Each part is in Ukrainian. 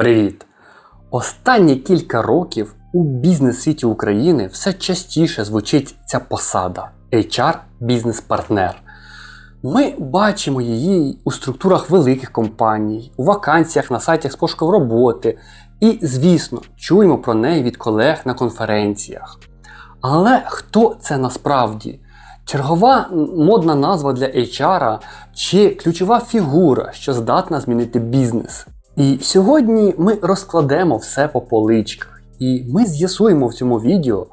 Привіт! Останні кілька років у бізнес-світі України все частіше звучить ця посада HR бізнес-партнер. Ми бачимо її у структурах великих компаній, у вакансіях на сайтах з пошуком роботи і, звісно, чуємо про неї від колег на конференціях. Але хто це насправді? Чергова модна назва для HR чи ключова фігура, що здатна змінити бізнес. І сьогодні ми розкладемо все по поличках, і ми з'ясуємо в цьому відео,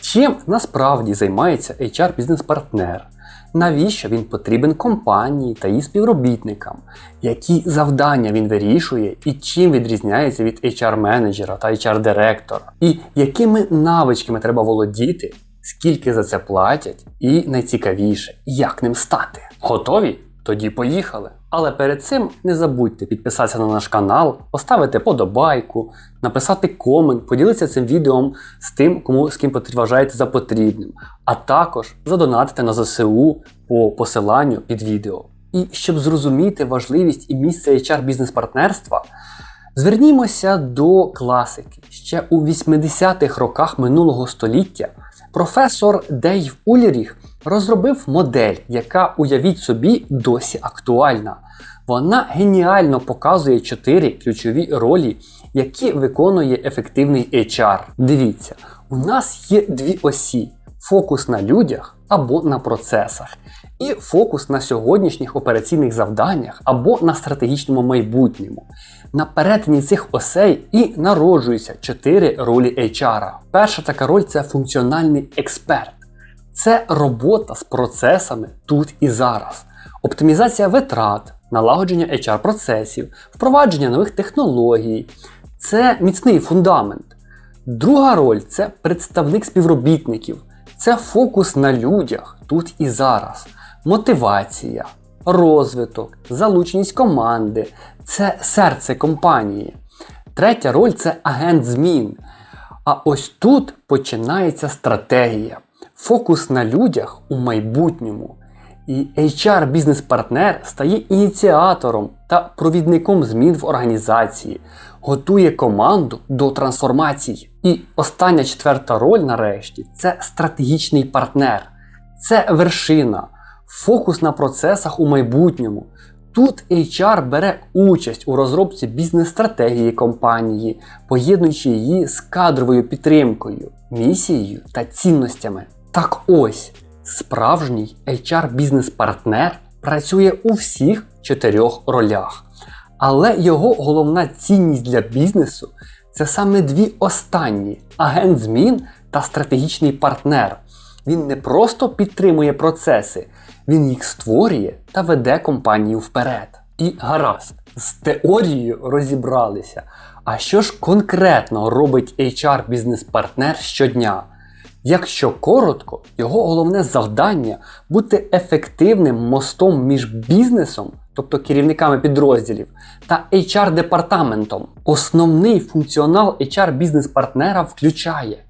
чим насправді займається HR бізнес-партнер, навіщо він потрібен компанії та її співробітникам, які завдання він вирішує? І чим відрізняється від HR-менеджера та HR-директора, і якими навичками треба володіти, скільки за це платять, і найцікавіше, як ним стати. Готові? Тоді поїхали. Але перед цим не забудьте підписатися на наш канал, поставити подобайку, написати комент, поділитися цим відео з тим, кому з ким вважаєте за потрібним, а також задонатити на ЗСУ по посиланню під відео. І щоб зрозуміти важливість і місце HR бізнес-партнерства, звернімося до класики. Ще у 80-х роках минулого століття професор Дейв Уліріх розробив модель, яка, уявіть собі, досі актуальна. Вона геніально показує чотири ключові ролі, які виконує ефективний HR. Дивіться, у нас є дві осі: фокус на людях або на процесах, і фокус на сьогоднішніх операційних завданнях або на стратегічному майбутньому. На перетині цих осей і народжуються чотири ролі HR. Перша така роль це функціональний експерт. Це робота з процесами тут і зараз, оптимізація витрат, налагодження HR-процесів, впровадження нових технологій. Це міцний фундамент. Друга роль це представник співробітників, це фокус на людях тут і зараз, мотивація, розвиток, залученість команди, це серце компанії. Третя роль це агент змін. А ось тут починається стратегія фокус на людях у майбутньому. І HR бізнес-партнер стає ініціатором та провідником змін в організації, готує команду до трансформацій. І остання четверта роль, нарешті, це стратегічний партнер. Це вершина, фокус на процесах у майбутньому. Тут HR бере участь у розробці бізнес-стратегії компанії, поєднуючи її з кадровою підтримкою, місією та цінностями. Так ось, справжній HR-бізнес-партнер працює у всіх чотирьох ролях. Але його головна цінність для бізнесу це саме дві останні агент змін та стратегічний партнер. Він не просто підтримує процеси, він їх створює та веде компанію вперед. І гаразд, з теорією розібралися. А що ж конкретно робить HR-бізнес-партнер щодня? Якщо коротко, його головне завдання бути ефективним мостом між бізнесом, тобто керівниками підрозділів, та HR-департаментом. Основний функціонал HR-бізнес-партнера включає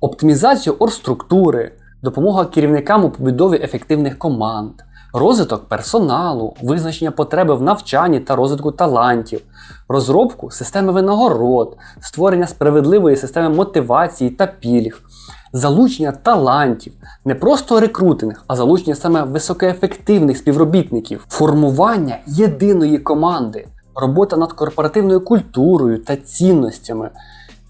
оптимізацію оргструктури, допомога керівникам у побудові ефективних команд, розвиток персоналу, визначення потреби в навчанні та розвитку талантів, розробку системи винагород, створення справедливої системи мотивації та пільг залучення талантів, не просто рекрутинг, а залучення саме високоефективних співробітників, формування єдиної команди, робота над корпоративною культурою та цінностями.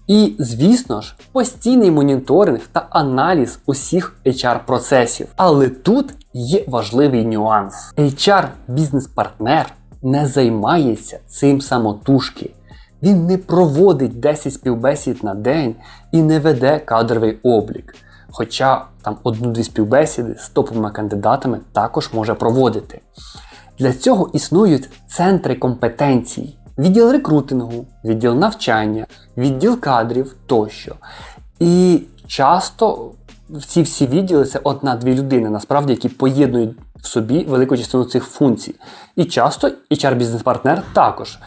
І, звісно ж, постійний моніторинг та аналіз усіх HR-процесів. Але тут є важливий нюанс: HR-бізнес-партнер не займається цим самотужки. Він не проводить 10 співбесід на день і не веде кадровий облік. Хоча там одну-дві співбесіди з топовими кандидатами також може проводити. Для цього існують центри компетенцій, відділ рекрутингу, відділ навчання, відділ кадрів тощо. І часто ці всі відділи це одна-дві людини, насправді, які поєднують в собі велику частину цих функцій. І часто HR-бізнес-партнер також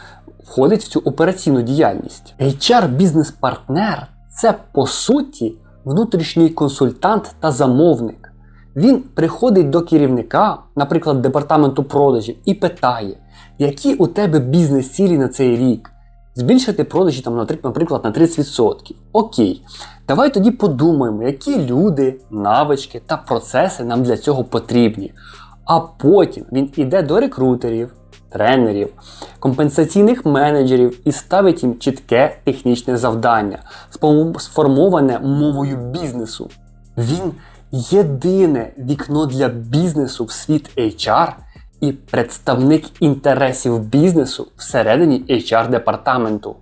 входить в цю операційну діяльність. HR-бізнес-партнер це по суті внутрішній консультант та замовник. Він приходить до керівника, наприклад, департаменту продажів, і питає, які у тебе бізнес-цілі на цей рік, Збільшити продажі там, наприклад, на 30%. Окей. Давай тоді подумаємо, які люди, навички та процеси нам для цього потрібні. А потім він іде до рекрутерів, тренерів, компенсаційних менеджерів і ставить їм чітке технічне завдання, сформоване мовою бізнесу. Він єдине вікно для бізнесу в світ HR і представник інтересів бізнесу всередині HR департаменту.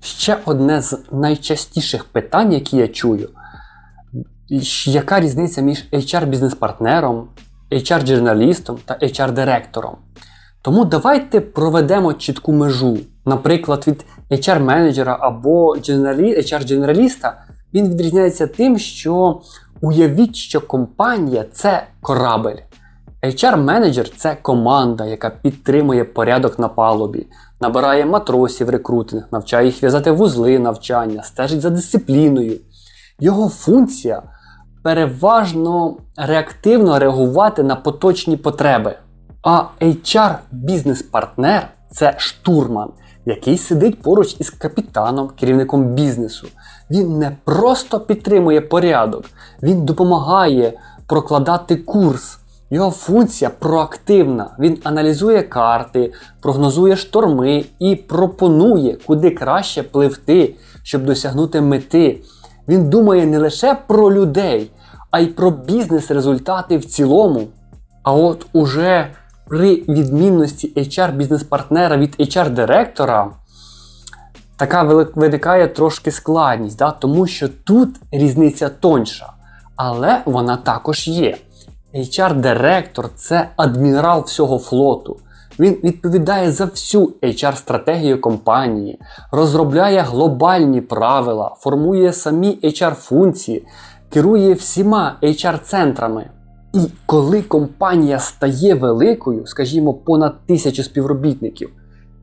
Ще одне з найчастіших питань, які я чую, яка різниця між HR-бізнес-партнером, HR-журналістом та HR-директором. Тому давайте проведемо чітку межу. Наприклад, від HR-менеджера або HR-дженераліста він відрізняється тим, що уявіть, що компанія це корабель. HR-менеджер це команда, яка підтримує порядок на палубі, набирає матросів рекрутинг, навчає їх в'язати вузли навчання, стежить за дисципліною. Його функція переважно реактивно реагувати на поточні потреби. А HR-бізнес-партнер це штурман, який сидить поруч із капітаном, керівником бізнесу. Він не просто підтримує порядок, він допомагає прокладати курс. Його функція проактивна. Він аналізує карти, прогнозує шторми і пропонує, куди краще пливти, щоб досягнути мети. Він думає не лише про людей, а й про бізнес-результати в цілому. А от уже при відмінності HR-бізнес-партнера від HR-директора така виникає трошки складність, да? тому що тут різниця тоньша. Але вона також є. HR-директор це адмірал всього флоту. Він відповідає за всю HR-стратегію компанії, розробляє глобальні правила, формує самі HR-функції, керує всіма HR-центрами. І коли компанія стає великою, скажімо, понад тисячу співробітників,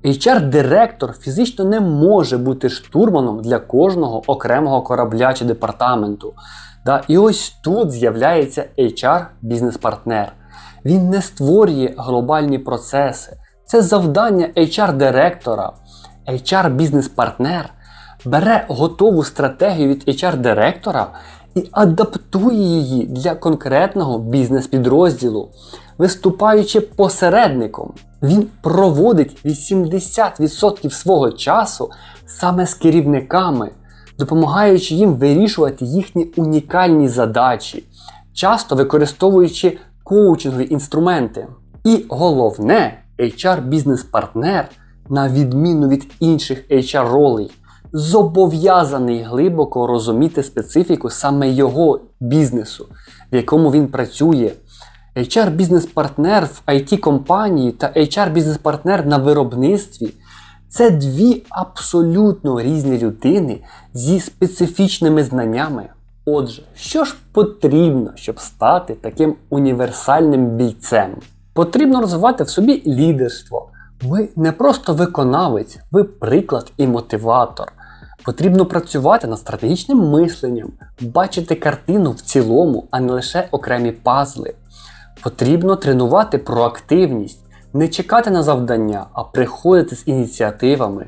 HR-директор фізично не може бути штурманом для кожного окремого корабля чи департаменту. Да? І ось тут з'являється HR-бізнес-партнер. Він не створює глобальні процеси. Це завдання HR-директора. HR-бізнес-партнер бере готову стратегію від HR-директора і адаптує її для конкретного бізнес-підрозділу, виступаючи посередником. Він проводить 80% свого часу саме з керівниками, допомагаючи їм вирішувати їхні унікальні задачі, часто використовуючи коучингові інструменти. І головне, HR-бізнес-партнер, на відміну від інших HR-ролей, зобов'язаний глибоко розуміти специфіку саме його бізнесу, в якому він працює. HR-бізнес-партнер в IT-компанії та HR-бізнес-партнер на виробництві це дві абсолютно різні людини зі специфічними знаннями. Отже, що ж потрібно, щоб стати таким універсальним бійцем? Потрібно розвивати в собі лідерство. Ви не просто виконавець, ви приклад і мотиватор. Потрібно працювати над стратегічним мисленням, бачити картину в цілому, а не лише окремі пазли. Потрібно тренувати проактивність, не чекати на завдання, а приходити з ініціативами.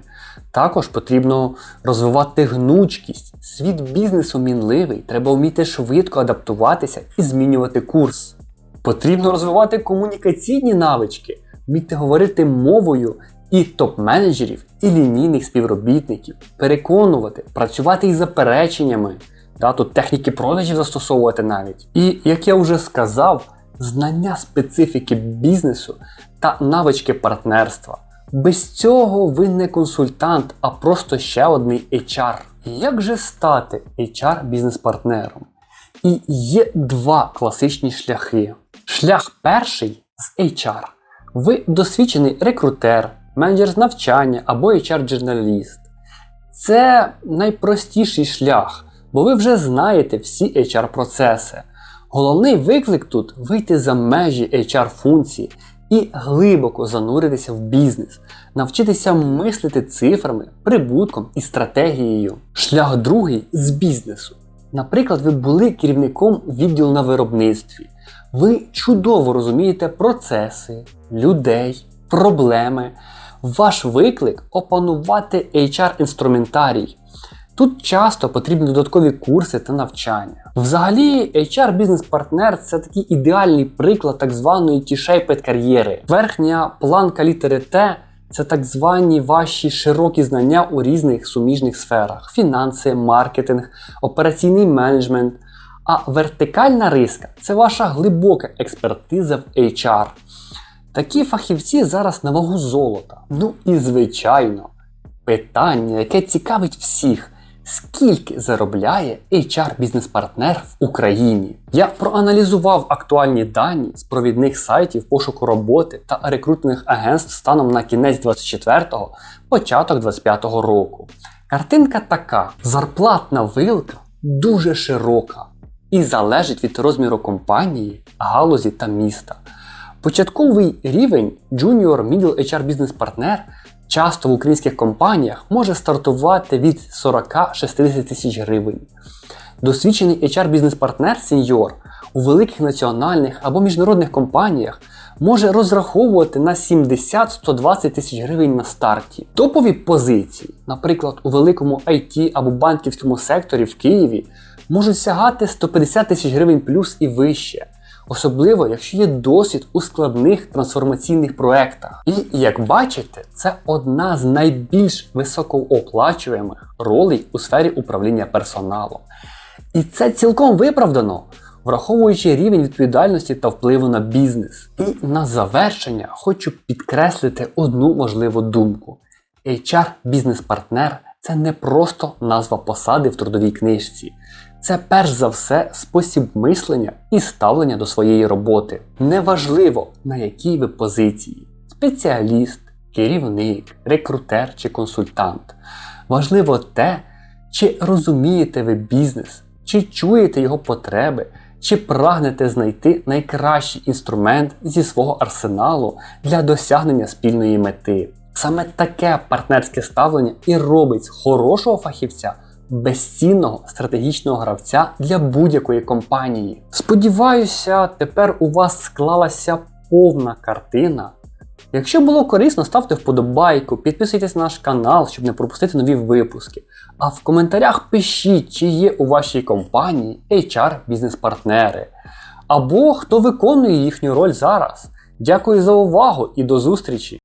Також потрібно розвивати гнучкість. Світ бізнесу мінливий, треба вміти швидко адаптуватися і змінювати курс. Потрібно розвивати комунікаційні навички, вміти говорити мовою і топ-менеджерів, і лінійних співробітників, переконувати, працювати із запереченнями, да, тут техніки продажів застосовувати навіть. І як я вже сказав, знання специфіки бізнесу та навички партнерства. Без цього ви не консультант, а просто ще одний HR. Як же стати HR-бізнес-партнером? І є два класичні шляхи. Шлях перший з HR. Ви досвідчений рекрутер, менеджер з навчання або HR-журналіст. Це найпростіший шлях, бо ви вже знаєте всі HR-процеси. Головний виклик тут вийти за межі HR-функції і глибоко зануритися в бізнес, навчитися мислити цифрами, прибутком і стратегією. Шлях другий з бізнесу. Наприклад, ви були керівником відділу на виробництві. Ви чудово розумієте процеси, людей, проблеми. Ваш виклик опанувати HR-інструментарій. Тут часто потрібні додаткові курси та навчання. Взагалі, HR бізнес-партнер це такий ідеальний приклад так званої T-shaped кар'єри. Верхня планка літери Т це так звані ваші широкі знання у різних суміжних сферах: фінанси, маркетинг, операційний менеджмент. А вертикальна риска це ваша глибока експертиза в HR. Такі фахівці зараз на вагу золота. Ну і звичайно, питання, яке цікавить всіх. Скільки заробляє HR-бізнес-партнер в Україні? Я проаналізував актуальні дані з провідних сайтів пошуку роботи та рекрутингових агентств станом на кінець 24-го, початок 25-го року. Картинка така: зарплатна вилка дуже широка і залежить від розміру компанії, галузі та міста. Початковий рівень Junior Middle HR Business Partner часто в українських компаніях може стартувати від 40-60 тисяч гривень. Досвідчений HR бізнес-партнер сеньор у великих національних або міжнародних компаніях може розраховувати на 70-120 тисяч гривень на старті. Топові позиції, наприклад, у великому IT або банківському секторі в Києві, можуть сягати 150 тисяч гривень плюс і вище. Особливо, якщо є досвід у складних трансформаційних проектах. І як бачите, це одна з найбільш високооплачуємих ролей у сфері управління персоналом. І це цілком виправдано, враховуючи рівень відповідальності та впливу на бізнес. І на завершення хочу підкреслити одну важливу думку: HR бізнес-партнер це не просто назва посади в трудовій книжці. Це перш за все спосіб мислення і ставлення до своєї роботи. Неважливо на якій ви позиції: спеціаліст, керівник, рекрутер чи консультант. Важливо те, чи розумієте ви бізнес, чи чуєте його потреби, чи прагнете знайти найкращий інструмент зі свого арсеналу для досягнення спільної мети. Саме таке партнерське ставлення і робить хорошого фахівця безцінного стратегічного гравця для будь-якої компанії. Сподіваюся, тепер у вас склалася повна картина. Якщо було корисно, ставте вподобайку, підписуйтесь на наш канал, щоб не пропустити нові випуски. А в коментарях пишіть, чи є у вашій компанії HR бізнес-партнери. Або хто виконує їхню роль зараз. Дякую за увагу і до зустрічі!